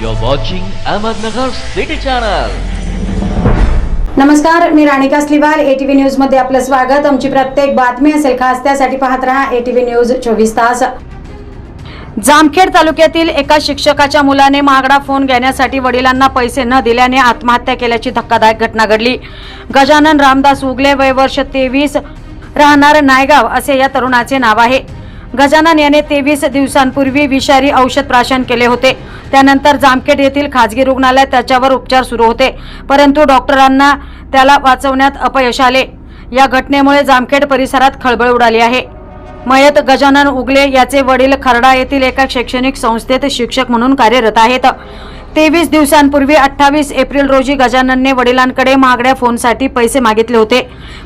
You're watching Ahmednagar City Channel. नमस्कार मी Ranika स्लिवाल. ATV न्यूजमध्ये आपलं स्वागत. आमची प्रत्येक बातमी असेल खास त्यासाठी पाहत राहा एटीव्ही न्यूज चोवीस तास. जामखेड तालुक्यातील एका शिक्षकाच्या मुलाने महागडा फोन घेण्यासाठी वडिलांना पैसे न दिल्याने आत्महत्या केल्याची धक्कादायक घटना घडली. गजानन रामदास उगले वय वर्ष तेवीस. राहणार नायगाव असे या तरुणाचे नाव आहे. गजानन याने तेवीस दिवसांपूर्वी विषारी औषध प्राशन केले होते. त्यानंतर जामखेड येथील खाजगी रुग्णालयात त्याच्यावर उपचार सुरू होते. परंतु डॉक्टरांना त्याला वाचवण्यात अपयश आले. या घटनेमुळे जामखेड परिसरात खळबळ उडाली आहे. मयत गजानन उगले याचे वडील खरडा येथील एका शैक्षणिक संस्थेत शिक्षक म्हणून कार्यरत आहेत. तेवीस दिवसांपूर्वी अठ्ठावीस एप्रिल रोजी गजाननने वडिलांकडे महागड्या फोनसाठी पैसे मागितले होते.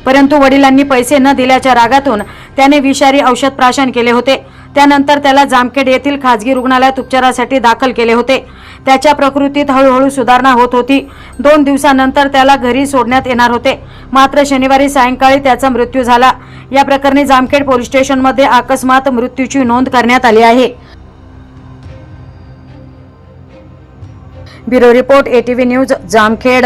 परंतु वडिलांनी पैसे न दिल्याच्या रागातून त्याने विषारी औषध प्राशन केले होते. त्यानंतर त्याला जामखेड येथील खाजगी रुग्णालयात उपचारासाठी दाखल केले होते. त्याच्या प्रकृतीत हळूहळू सुधारणा होत होती. दोन दिवसानंतर त्याला घरी सोडण्यात येणार होते. मात्र शनिवारी सायंकाळी त्याचा मृत्यू झाला. या प्रकरणी जामखेड पोलीस स्टेशनमध्ये अकस्मात मृत्यूची नोंद करण्यात आली आहे. Bureau report ATV news Jamkhed.